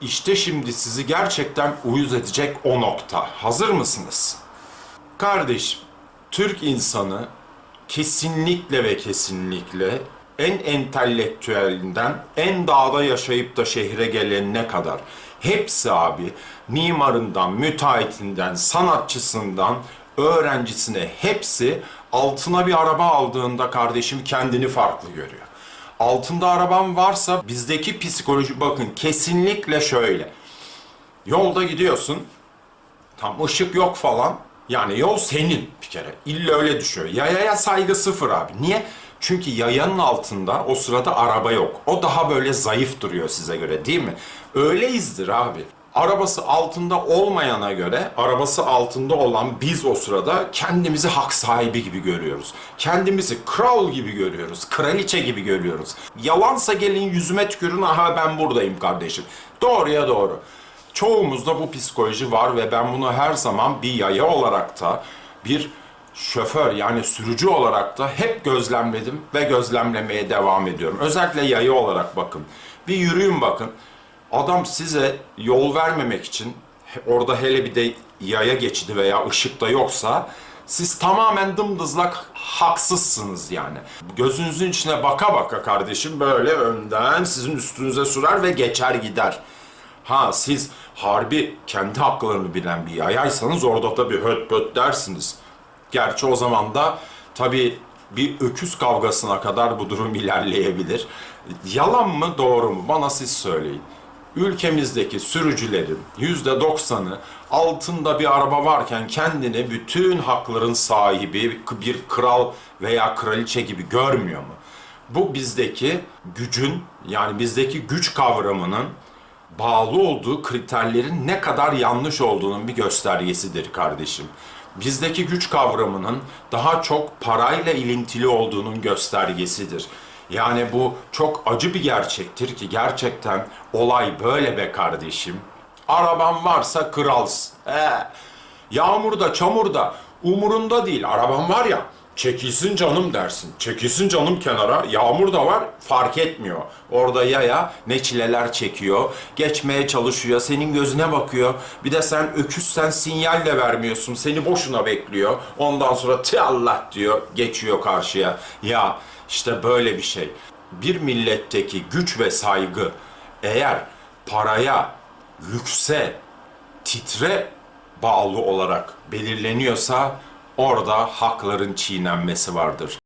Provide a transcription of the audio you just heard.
İşte şimdi sizi gerçekten uyuz edecek o nokta. Hazır mısınız? Kardeşim, Türk insanı kesinlikle ve kesinlikle en entelektüelinden en dağda yaşayıp da şehre gelenine kadar hepsi abi mimarından, müteahhitinden, sanatçısından, öğrencisine hepsi altına bir araba aldığında kardeşim kendini farklı görüyor. Altında araban varsa bizdeki psikoloji bakın kesinlikle şöyle. Yolda gidiyorsun, Tam ışık yok falan. Yani yol senin bir kere. İlla öyle düşüyor. Yayaya saygı sıfır abi. Niye? Çünkü yayanın altında o sırada araba yok. O daha böyle zayıf duruyor size göre değil mi? Öyleyizdir abi. Arabası altında olmayana göre arabası altında olan biz o sırada kendimizi hak sahibi gibi görüyoruz. Kendimizi kral gibi görüyoruz. Kraliçe gibi görüyoruz. Yalansa gelin yüzüme tükürün aha ben buradayım kardeşim. Doğruya doğru. Çoğumuzda bu psikoloji var ve ben bunu her zaman bir yaya olarak da bir şoför yani sürücü olarak da hep gözlemledim ve gözlemlemeye devam ediyorum. Özellikle yaya olarak bakın. Bir yürüyün bakın. Adam size yol vermemek için orada hele bir de yaya geçidi veya ışıkta yoksa siz tamamen dımdızlak haksızsınız yani. Gözünüzün içine baka baka kardeşim böyle önden sizin üstünüze sürer ve geçer gider. Ha siz harbi kendi haklarını bilen bir yayaysanız orada tabii höt böt dersiniz. Gerçi o zaman da tabii bir öküz kavgasına kadar bu durum ilerleyebilir. Yalan mı doğru mu bana siz söyleyin. Ülkemizdeki sürücülerin yüzde doksanı altında bir araba varken kendini bütün hakların sahibi bir kral veya kraliçe gibi görmüyor mu? Bu bizdeki gücün yani bizdeki güç kavramının bağlı olduğu kriterlerin ne kadar yanlış olduğunun bir göstergesidir kardeşim. Bizdeki güç kavramının daha çok parayla ilintili olduğunun göstergesidir. Yani bu çok acı bir gerçektir ki gerçekten olay böyle be kardeşim. Araban varsa kralsın. Ee, yağmurda, çamurda umurunda değil. Araban var ya çekilsin canım dersin. Çekilsin canım kenara. Yağmur da var fark etmiyor. Orada yaya ne çileler çekiyor. Geçmeye çalışıyor. Senin gözüne bakıyor. Bir de sen öküzsen sinyal de vermiyorsun. Seni boşuna bekliyor. Ondan sonra tı Allah diyor. Geçiyor karşıya. Ya işte böyle bir şey. Bir milletteki güç ve saygı eğer paraya, lükse, titre bağlı olarak belirleniyorsa orada hakların çiğnenmesi vardır.